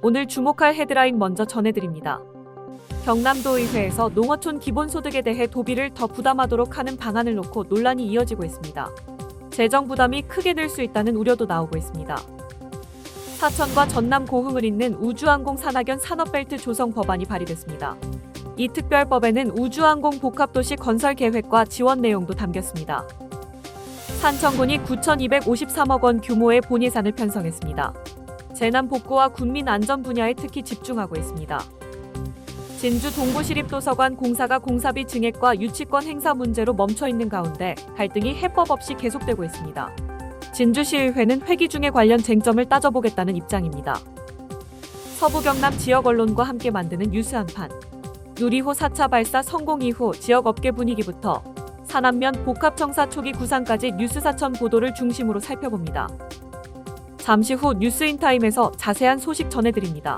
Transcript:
오늘 주목할 헤드라인 먼저 전해드립니다. 경남도의회에서 농어촌 기본소득에 대해 도비를 더 부담하도록 하는 방안을 놓고 논란이 이어지고 있습니다. 재정 부담이 크게 늘 수 있다는 우려도 나오고 있습니다. 사천과 전남 고흥을 잇는 우주항공 산학연 산업벨트 조성 법안이 발의됐습니다. 이 특별법에는 우주항공 복합도시 건설 계획과 지원 내용도 담겼습니다. 산청군이 9,253억 원 규모의 본예산을 편성했습니다. 재난 복구와 국민 안전 분야에 특히 집중하고 있습니다. 진주 동부시립도서관 공사가 공사비 증액과 유치권 행사 문제로 멈춰 있는 가운데 갈등이 해법 없이 계속되고 있습니다. 진주시의회는 회기 중에 관련 쟁점을 따져보겠다는 입장입니다. 서부 경남 지역 언론과 함께 만드는 뉴스 한판. 누리호 4차 발사 성공 이후 지역 업계 분위기부터 산안면 복합청사 초기 구상까지 뉴스 사천 보도를 중심으로 살펴봅니다. 잠시 후 뉴스인 타임에서 자세한 소식 전해드립니다.